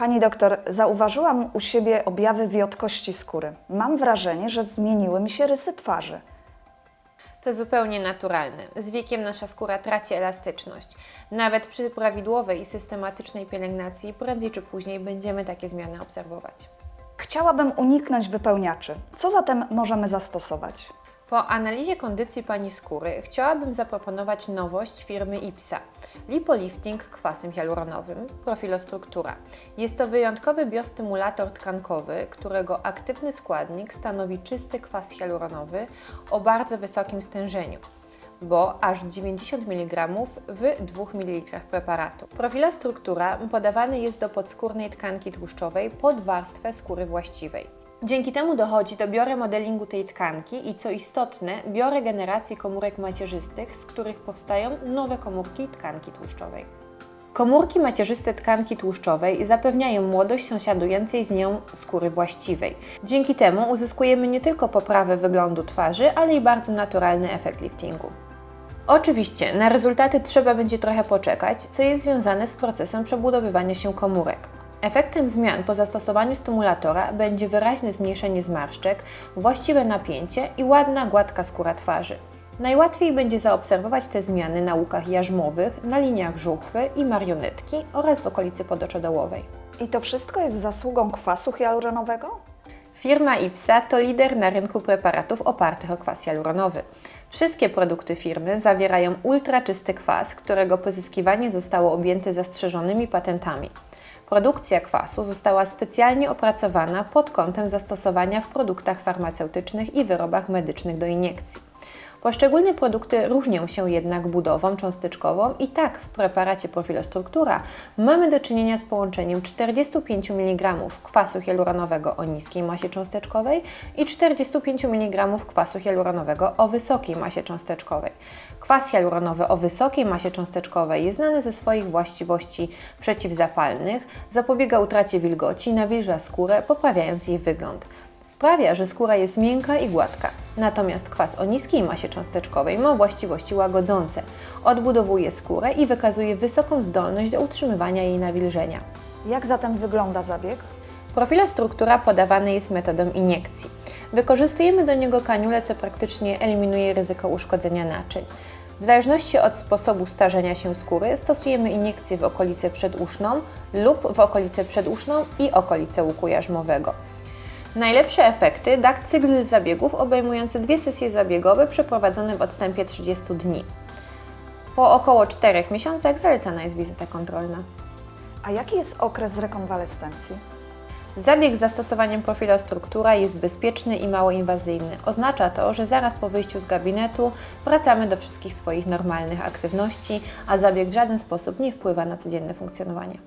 Pani doktor, zauważyłam u siebie objawy wiotkości skóry. Mam wrażenie, że zmieniły mi się rysy twarzy. To zupełnie naturalne. Z wiekiem nasza skóra traci elastyczność. Nawet przy prawidłowej i systematycznej pielęgnacji prędzej czy później będziemy takie zmiany obserwować. Chciałabym uniknąć wypełniaczy. Co zatem możemy zastosować? Po analizie kondycji Pani skóry chciałabym zaproponować nowość firmy IPSA. Lipolifting kwasem hialuronowym, profilostruktura. Jest to wyjątkowy biostymulator tkankowy, którego aktywny składnik stanowi czysty kwas hialuronowy o bardzo wysokim stężeniu bo aż 90 mg w 2 ml preparatu. Profilostruktura podawany jest do podskórnej tkanki tłuszczowej pod warstwę skóry właściwej. Dzięki temu dochodzi do bioremodelingu tej tkanki i co istotne, bioregeneracji komórek macierzystych, z których powstają nowe komórki tkanki tłuszczowej. Komórki macierzyste tkanki tłuszczowej zapewniają młodość sąsiadującej z nią skóry właściwej. Dzięki temu uzyskujemy nie tylko poprawę wyglądu twarzy, ale i bardzo naturalny efekt liftingu. Oczywiście na rezultaty trzeba będzie trochę poczekać, co jest związane z procesem przebudowywania się komórek. Efektem zmian po zastosowaniu stymulatora będzie wyraźne zmniejszenie zmarszczek, właściwe napięcie i ładna, gładka skóra twarzy. Najłatwiej będzie zaobserwować te zmiany na łukach jarzmowych, na liniach żuchwy i marionetki oraz w okolicy podoczodołowej. I to wszystko jest zasługą kwasu hialuronowego? Firma IPSA to lider na rynku preparatów opartych o kwas hialuronowy. Wszystkie produkty firmy zawierają ultraczysty kwas, którego pozyskiwanie zostało objęte zastrzeżonymi patentami. Produkcja kwasu została specjalnie opracowana pod kątem zastosowania w produktach farmaceutycznych i wyrobach medycznych do iniekcji. Poszczególne produkty różnią się jednak budową cząsteczkową i tak w preparacie Profilostruktura mamy do czynienia z połączeniem 45 mg kwasu hialuronowego o niskiej masie cząsteczkowej i 45 mg kwasu hialuronowego o wysokiej masie cząsteczkowej. Kwas hialuronowy o wysokiej masie cząsteczkowej jest znany ze swoich właściwości przeciwzapalnych, zapobiega utracie wilgoci, nawilża skórę, poprawiając jej wygląd. Sprawia, że skóra jest miękka i gładka. Natomiast kwas o niskiej masie cząsteczkowej ma właściwości łagodzące. Odbudowuje skórę i wykazuje wysoką zdolność do utrzymywania jej nawilżenia. Jak zatem wygląda zabieg? Profilostruktura podawana jest metodą iniekcji. Wykorzystujemy do niego kaniulę, co praktycznie eliminuje ryzyko uszkodzenia naczyń. W zależności od sposobu starzenia się skóry stosujemy iniekcję w okolice przeduszną lub w okolice przeduszną i okolice łuku jarzmowego. Najlepsze efekty da cykl zabiegów obejmujący dwie sesje zabiegowe przeprowadzone w odstępie 30 dni. Po około 4 miesiącach zalecana jest wizyta kontrolna. A jaki jest okres rekonwalescencji? Zabieg z zastosowaniem profilostruktura jest bezpieczny i mało inwazyjny. Oznacza to, że zaraz po wyjściu z gabinetu wracamy do wszystkich swoich normalnych aktywności, a zabieg w żaden sposób nie wpływa na codzienne funkcjonowanie.